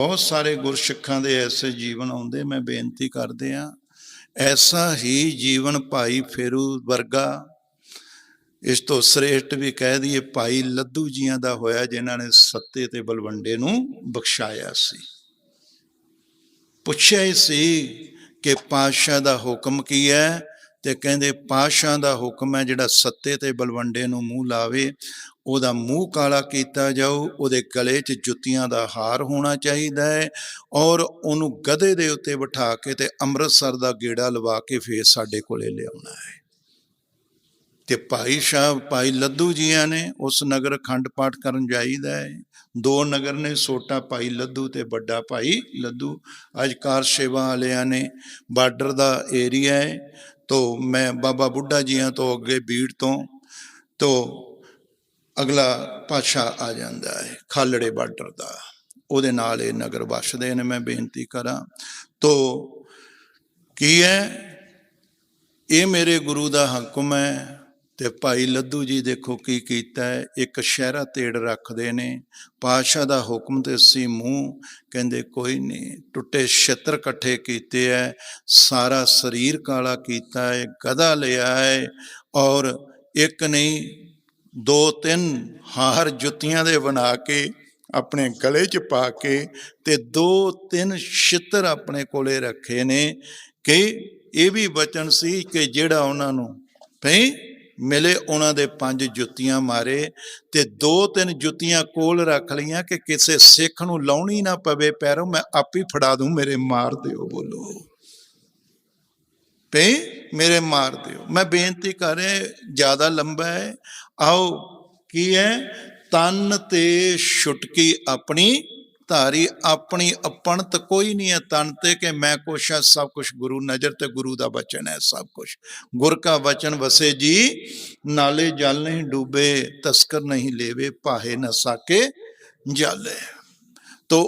ਬਹੁਤ ਸਾਰੇ ਗੁਰਸਿੱਖਾਂ ਦੇ ਐਸੇ ਜੀਵਨ ਆਉਂਦੇ, ਮੈਂ ਬੇਨਤੀ ਕਰਦੇ ਆ ਐਸਾ ਹੀ ਜੀਵਨ ਭਾਈ ਫੇਰੂ ਵਰਗਾ, ਇਸ ਤੋਂ ਸ੍ਰੇਸ਼ਟ ਵੀ ਕਹਿ ਦਈਏ ਭਾਈ ਲੱਦੂ ਜੀਆਂ ਦਾ ਹੋਇਆ, ਜਿਨ੍ਹਾਂ ਨੇ ਸੱਤੇ ਤੇ ਬਲਵੰਡੇ ਨੂੰ ਬਖਸ਼ਾਇਆ ਸੀ। ਪੁੱਛਿਆ ਹੀ ਸੀ ਕਿ ਪਾਤਸ਼ਾਹ ਦਾ ਹੁਕਮ ਕੀ ਹੈ? ਤੇ ਕਹਿੰਦੇ ਪਾਤਸ਼ਾਹ ਦਾ ਹੁਕਮ ਹੈ, ਜਿਹੜਾ ਸੱਤੇ ਤੇ ਬਲਵੰਡੇ ਨੂੰ ਮੂੰਹ ਲਾਵੇ, ਉਹਦਾ ਮੂੰਹ ਕਾਲਾ ਕੀਤਾ ਜਾਊ, ਉਹਦੇ ਗਲੇ 'ਚ ਜੁੱਤੀਆਂ ਦਾ ਹਾਰ ਹੋਣਾ ਚਾਹੀਦਾ ਹੈ ਔਰ ਉਹਨੂੰ ਗਧੇ ਦੇ ਉੱਤੇ ਬਿਠਾ ਕੇ ਤੇ ਅੰਮ੍ਰਿਤਸਰ ਦਾ ਗੇੜਾ ਲਵਾ ਕੇ ਫੇਰ ਸਾਡੇ ਕੋਲੇ ਲਿਆਉਣਾ ਹੈ। ਤੇ ਭਾਈ ਸਾਹਿਬ ਭਾਈ ਲੱਦੂ ਜੀਆਂ ਨੇ ਉਸ ਨਗਰ ਖੰਡ ਪਾਠ ਕਰਨ ਜਾਈਦਾ ਹੈ। ਦੋ ਨਗਰ ਨੇ ਛੋਟਾ ਭਾਈ ਲੱਦੂ ਤੇ ਵੱਡਾ ਭਾਈ ਲੱਦੂ। ਅੱਜ ਕਾਰ ਸੇਵਾ ਵਾਲਿਆਂ ਨੇ ਬਾਰਡਰ ਦਾ ਏਰੀਆ ਹੈ। ਤੋ ਮੈਂ ਬਾਬਾ ਬੁੱਢਾ ਜੀਆਂ ਤੋਂ ਅੱਗੇ ਬੀੜ ਤੋਂ ਤੋ ਅਗਲਾ ਪਾਤਸ਼ਾਹ ਆ ਜਾਂਦਾ ਹੈ, ਖਾਲੜੇ ਬਾਰਡਰ ਦਾ। ਉਹਦੇ ਨਾਲ ਇਹ ਨਗਰ ਵਸਦੇ ਨੇ, ਮੈਂ ਬੇਨਤੀ ਕਰਾਂ। ਤੋ ਕੀ ਹੈ? ਇਹ ਮੇਰੇ ਗੁਰੂ ਦਾ ਹੁਕਮ ਹੈ। ਤੇ ਭਾਈ ਲੱਦੂ ਜੀ ਦੇਖੋ ਕੀ ਕੀਤਾ ਹੈ। ਇੱਕ ਸ਼ਹਿਰਾ ਤੇੜ ਰੱਖਦੇ ਨੇ। ਪਾਸ਼ਾ ਦਾ ਹੁਕਮ ਤੇ ਸੀ ਮੂੰਹ ਕਹਿੰਦੇ ਕੋਈ ਨਹੀਂ। ਟੁੱਟੇ ਛਿੱਤਰ ਇਕੱਠੇ ਕੀਤੇ ਐ। ਸਾਰਾ ਸਰੀਰ ਕਾਲਾ ਕੀਤਾ ਹੈ ਗਧਾ ਲਿਆ ਹੈ ਔਰ ਇੱਕ ਨਹੀਂ ਦੋ ਤਿੰਨ ਹਾਰ ਜੁੱਤੀਆਂ ਦੇ ਬਣਾ ਕੇ ਆਪਣੇ ਗਲੇ 'ਚ ਪਾ ਕੇ ਤੇ ਦੋ ਤਿੰਨ ਛਿੱਤਰ ਆਪਣੇ ਕੋਲੇ ਰੱਖੇ ਨੇ ਕਿ ਇਹ ਵੀ ਬਚਨ ਸੀ ਕਿ ਜਿਹੜਾ ਉਹਨਾਂ ਨੂੰ ਭਈ ਮਿਲੇ ਉਹਨਾਂ ਦੇ ਪੰਜ ਜੁੱਤੀਆਂ ਮਾਰੇ ਤੇ ਦੋ ਤਿੰਨ ਜੁੱਤੀਆਂ ਕੋਲ ਰੱਖ ਲਈਆਂ ਕਿ ਕਿਸੇ ਸਿੱਖ ਨੂੰ ਲਾਉਣੀ ਨਾ ਪਵੇ, ਪੈਰੋਂ ਮੈਂ ਆਪ ਹੀ ਫੜਾ ਦੂੰ, ਮੇਰੇ ਮਾਰ ਦਿਓ ਬੋਲੋ। ਭਈ, ਮੇਰੇ ਮਾਰ ਦਿਓ। ਮੈਂ ਬੇਨਤੀ ਕਰ ਰਿਹਾ, ਜ਼ਿਆਦਾ ਲੰਬਾ ਹੈ। ਆਓ, ਕੀ ਹੈ? ਤਨ ਤੇ ਛੁਟਕੀ ਆਪਣੀ ਧਾਰੀ ਆਪਣੀ ਅਪਣਤ ਕੋਈ ਨਹੀਂ ਹੈ ਤਨ ਤੇ ਕਿ ਮੈਂ ਕੁਛ ਹੈ, ਸਭ ਕੁਛ ਗੁਰੂ ਨਜ਼ਰ ਤੇ ਗੁਰੂ ਦਾ ਬਚਨ ਹੈ ਸਭ ਕੁਛ। ਗੁਰ ਕਾ ਬਚਨ ਵਸੇ ਜੀ, ਨਾਲੇ ਜਲ ਨਹੀਂ ਡੂਬੇ, ਤਸਕਰ ਨਹੀਂ ਲੇਵੇ ਪਾਹੇ ਨਾ ਸਾਕੇ ਜਾਲੇ। ਤੋ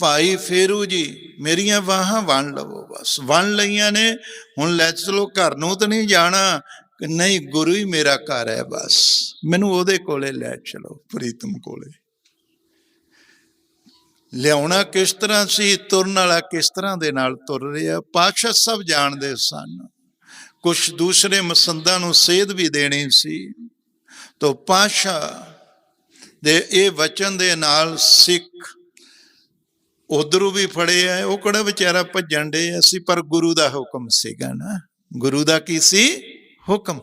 ਭਾਈ ਫੇਰੂ ਜੀ, ਮੇਰੀਆਂ ਵਾਹਾਂ ਵੰਨ ਲਵੋ ਬਸ। ਵੰਨ ਲਈਆਂ ਨੇ, ਹੁਣ ਲੈ ਚਲੋ ਘਰ ਨੂੰ ਤਾਂ ਨਹੀਂ ਜਾਣਾ ਨਹੀਂ ਗੁਰੂ ਹੀ ਮੇਰਾ ਘਰ ਹੈ ਬਸ। ਮੈਨੂੰ ਉਹਦੇ ਕੋਲੇ ਲੈ ਚਲੋ, ਪ੍ਰੀਤਮ ਕੋਲੇ। ਲਿਆਉਣਾ ਕਿਸ ਤਰ੍ਹਾਂ ਸੀ, ਤੁਰਨ ਵਾਲਾ ਕਿਸ ਤਰ੍ਹਾਂ ਦੇ ਨਾਲ ਤੁਰ ਰਿਹਾ? ਪਾਤਸ਼ਾਹ ਸਭ ਜਾਣਦੇ ਸਨ। ਕੁਝ ਦੂਸਰੇ ਮਸੰਦਾਂ ਨੂੰ ਸੇਧ ਵੀ ਦੇਣੀ ਸੀ। ਤੋ ਪਾਤਸ਼ਾਹ ਦੇ ਇਹ ਵਚਨ ਦੇ ਨਾਲ ਸਿੱਖ ਉਧਰੋਂ ਵੀ ਫੜੇ ਆ, ਉਹ ਕਿਹੜਾ ਵਿਚਾਰਾ ਭੱਜਣ ਦੇ ਅਸੀਂ ਪਰ ਗੁਰੂ ਦਾ ਹੁਕਮ ਸੀਗਾ ਨਾ। ਗੁਰੂ ਦਾ ਕੀ ਸੀ? ਹੁਕਮ।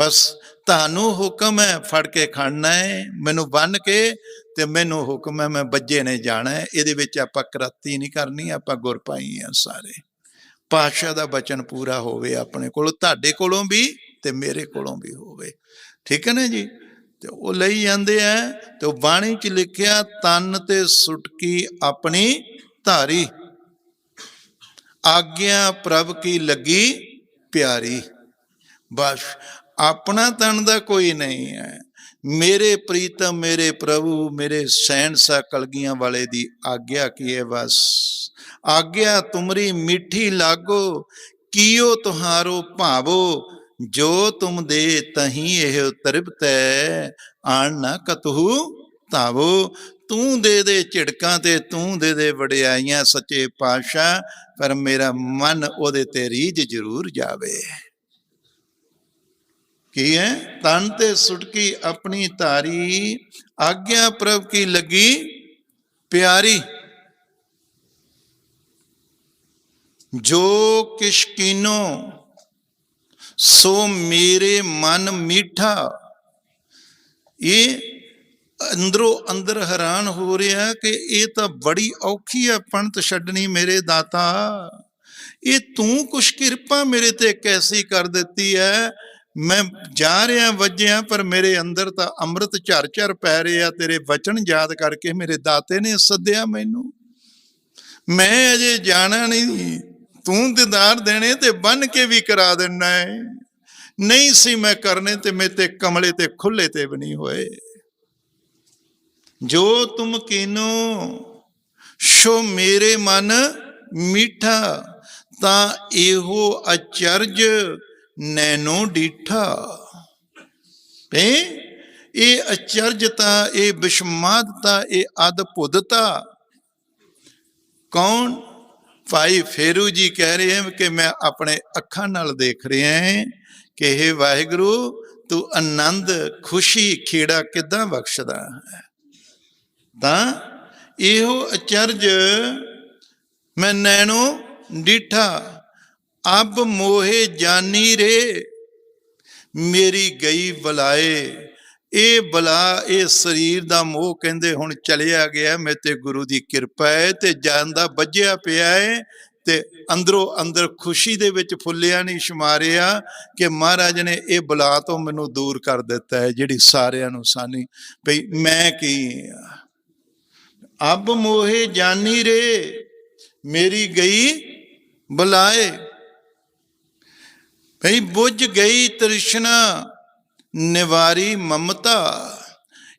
ਬਸ ਤੁਹਾਨੂੰ ਹੁਕਮ ਹੈ, ਫੜ ਕੇ ਖੜਨਾ ਹੈ, ਮੈਨੂੰ ਬੰਨ ਕੇ ਤੇ ਮੈਨੂੰ ਹੁਕਮ ਹੈ, ਮੈਂ ਬੱਜੇ ਨੇ ਜਾਣਾ ਹੈ। ਇਹਦੇ ਵਿੱਚ ਆਪਾਂ ਕਰਾਤੀ ਨਹੀਂ ਕਰਨੀ, ਆਪਾਂ ਗੁਰਪਾਈ ਆ ਸਾਰੇ। ਪਾਸ਼ਾ ਦਾ ਬਚਨ ਪੂਰਾ ਹੋਵੇ ਆਪਣੇ ਕੋਲ, ਤੁਹਾਡੇ ਕੋਲੋਂ ਵੀ ਤੇ ਮੇਰੇ ਕੋਲੋਂ ਵੀ ਹੋਵੇ। ਠੀਕ ਹੈ ਨਾ ਜੀ? ਤੇ ਉਹ ਲਈ ਜਾਂਦੇ ਆ ਤੇ ਉਹ ਬਾਣੀ ਚ ਲਿਖਿਆ, ਤਨ ਤੇ ਸੁਟਕੀ ਆਪਣੀ ਧਾਰੀ। ਆਗਿਆ ਪ੍ਰਭ ਕੀ ਲੱਗੀ ਪਿਆਰੀ। ਬਸ ਆਪਣਾ ਤਨ ਦਾ ਕੋਈ ਨਹੀਂ ਹੈ। ਮੇਰੇ ਪ੍ਰੀਤਮ, ਮੇਰੇ ਪ੍ਰਭੂ, ਮੇਰੇ ਸੈਨਸਾ ਕਲਗੀਆਂ ਵਾਲੇ ਦੀ ਆਗਿਆ ਕੀ ਹੈ ਬਸ? ਆਗਿਆ ਤੁਮਰੀ ਮਿੱਠੀ ਲਾਗੋ, ਕੀਓ ਤੁਹਾਰੋ ਭਾਵੋ, ਜੋ ਤੁਮ ਦੇ ਤਹੀਂ ਇਹ ਤ੍ਰਿਪਤੈ ਆਣ ਨਾ ਕਤਹੂ ਧਾਵੋ। ਤੂੰ ਦੇ ਦੇ ਝਿੜਕਾਂ ਤੇ, ਤੂੰ ਦੇ ਦੇ ਵਡਿਆਈਆਂ, ਸੱਚੇ ਪਾਤਸ਼ਾਹ, ਪਰ ਮੇਰਾ ਮਨ ਉਹਦੇ ਤੇ ਰੀਝ ਜ਼ਰੂਰ ਜਾਵੇ। ਕੀ ਹੈ ਤਨ ਤੇ ਸੁਟਕੀ ਆਪਣੀ ਧਾਰੀ ਆਗਿਆ ਪ੍ਰਭ ਕੀ ਲੱਗੀ ਪਿਆਰੀ ਜੋ ਕਿਛ ਕੀਨੋ ਸੋ ਮੇਰੇ ਮਨ ਮੀਠਾ ਇਹ ਅੰਦਰੋਂ ਅੰਦਰ ਹੈਰਾਨ ਹੋ ਰਿਹਾ ਕਿ ਇਹ ਤਾਂ ਬੜੀ ਔਖੀ ਹੈ ਪੰਤ ਛੱਡਣੀ ਮੇਰੇ ਦਾਤਾ ਇਹ ਤੂੰ ਕੁਛ ਕਿਰਪਾ ਮੇਰੇ ਤੇ ਕੈਸੀ ਕਰ ਦਿੱਤੀ ਹੈ ਮੈਂ ਜਾ ਰਿਹਾ, ਵੱਜਿਆ, ਪਰ ਮੇਰੇ ਅੰਦਰ ਤਾਂ ਅੰਮ੍ਰਿਤ ਝਰ ਝਰ ਪੈ ਰਿਹਾ ਤੇਰੇ ਵਚਨ ਯਾਦ ਕਰਕੇ ਮੇਰੇ ਦਾਤੇ ਨੇ ਸੱਦਿਆ ਮੈਨੂੰ। ਮੈਂ ਅਜੇ ਜਾਣਾ ਨਹੀਂ, ਤੂੰ ਦਿਦਾਰ ਦੇਣੇ ਤੇ ਬੰਨ ਕੇ ਵੀ ਕਰਾ ਦੇਣਾ ਹੈ ਨਹੀਂ ਸੀ ਮੈਂ ਕਰਨੇ ਤੇ ਮੇ ਤੇ ਕਮਲੇ ਤੇ ਖੁੱਲੇ ਤੇ ਵੀ ਨਹੀਂ ਹੋਏ। ਜੋ ਤੁਮ ਕੀਨੋ, ਸ਼ੋ ਮੇਰੇ ਮਨ ਮੀਠਾ, ਤਾਂ ਇਹੋ ਅਚਰਜ ਨੈਨੋ ਡੀਠਾ। ਤੇ ਇਹ ਅਚਰਜਤਾ, ਇਹ ਬਿਸ਼ਮਾਦਤਾ, ਇਹ ਅਦਭੁਤਤਾ। ਕੌਣ? ਭਾਈ ਫੇਰੂ ਜੀ ਕਹਿ ਰਹੇ ਹਨ ਕਿ ਮੈਂ ਆਪਣੇ ਅੱਖਾਂ ਨਾਲ ਦੇਖ ਰਿਹਾ ਹਾਂ ਕਿ ਇਹ ਵਾਹਿਗੁਰੂ, ਤੂੰ ਆਨੰਦ, ਖੁਸ਼ੀ, ਖੇੜਾ ਕਿਦਾਂ ਬਖਸ਼ਦਾ ਹੈ? ਤਾਂ ਇਹੋ ਅਚਰਜ ਮੈਂ ਨੈਣੋ ਡੀਠਾ ਅਬ ਮੋਹੇ ਜਾਨੀ ਰੇ, ਮੇਰੀ ਗਈ ਬਲਾਏ। ਇਹ ਬਲਾ ਇਹ ਸਰੀਰ ਦਾ ਮੋਹ ਕਹਿੰਦੇ ਹੁਣ ਚਲਿਆ ਗਿਆ, ਮੈਂ ਤੇ ਗੁਰੂ ਦੀ ਕਿਰਪਾ ਹੈ ਤੇ ਜਾਂਦਾ ਵੱਜਿਆ ਪਿਆ ਹੈ ਤੇ ਅੰਦਰੋਂ ਅੰਦਰ ਖੁਸ਼ੀ ਦੇ ਵਿੱਚ ਫੁੱਲਿਆ ਨਹੀਂ ਸ਼ਮਾਰਿਆ ਕਿ ਮਹਾਰਾਜ ਨੇ ਇਹ ਬਲਾ ਤੋਂ ਮੈਨੂੰ ਦੂਰ ਕਰ ਦਿੱਤਾ ਹੈ ਜਿਹੜੀ ਸਾਰਿਆਂ ਨੂੰ ਸਾਨੀ। ਭਈ ਮੈਂ ਕੀ ਹਾਂ। ਅਬ ਮੋਹੇ ਜਾਨੀ ਰੇ, ਮੇਰੀ ਗਈ ਬੁਲਾਏ। ਭਈ ਬੁੱਝ ਗਈ ਤ੍ਰਿਸ਼ਨਾ, ਨਿਵਾਰੀ ਮਮਤਾ।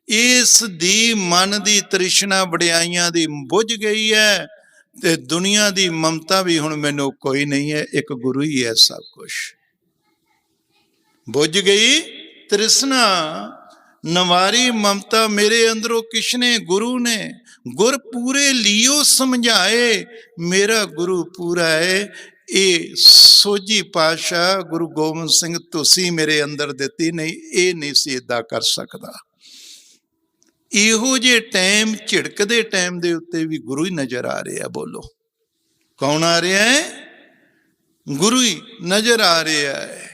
ਇਸ ਦੀ ਮਨ ਦੀ ਤ੍ਰਿਸ਼ਨਾ ਵਡਿਆਈਆਂ ਦੀ ਬੁੱਝ ਗਈ ਹੈ ਤੇ ਦੁਨੀਆ ਦੀ ਮਮਤਾ ਵੀ ਹੁਣ ਮੈਨੂੰ ਕੋਈ ਨਹੀਂ ਹੈ ਇੱਕ ਗੁਰੂ ਹੀ ਹੈ ਸਭ ਕੁਝ ਬੁੱਝ ਗਈ ਤ੍ਰਿਸ਼ਨਾ, ਨਵਾਰੀ ਮਮਤਾ ਮੇਰੇ ਅੰਦਰੋਂ ਕਿਸ਼ਨੇ ਗੁਰੂ ਨੇ? ਗੁਰ ਪੂਰੇ ਲਿਓ ਸਮਝਾਏ, ਮੇਰਾ ਗੁਰੂ ਪੂਰਾ ਹੈ ਇਹ ਸੋਜੀ ਪਾਸ਼ਾ ਗੁਰੂ ਗੋਬਿੰਦ ਸਿੰਘ ਤੁਸੀਂ ਮੇਰੇ ਅੰਦਰ ਦਿੱਤੀ ਨਹੀਂ, ਇਹ ਨਹੀਂ ਸੀ ਇਦਾਂ ਕਰ ਸਕਦਾ। ਇਹੋ ਜੇ ਟਾਈਮ, ਝਿੜਕਦੇ ਟਾਈਮ ਦੇ ਉੱਤੇ ਵੀ ਗੁਰੂ ਹੀ ਨਜ਼ਰ ਆ ਰਿਹਾ, ਬੋਲੋ। ਕੌਣ ਆ ਰਿਹਾ ਹੈ? ਗੁਰੂ ਹੀ ਨਜ਼ਰ ਆ ਰਿਹਾ ਹੈ।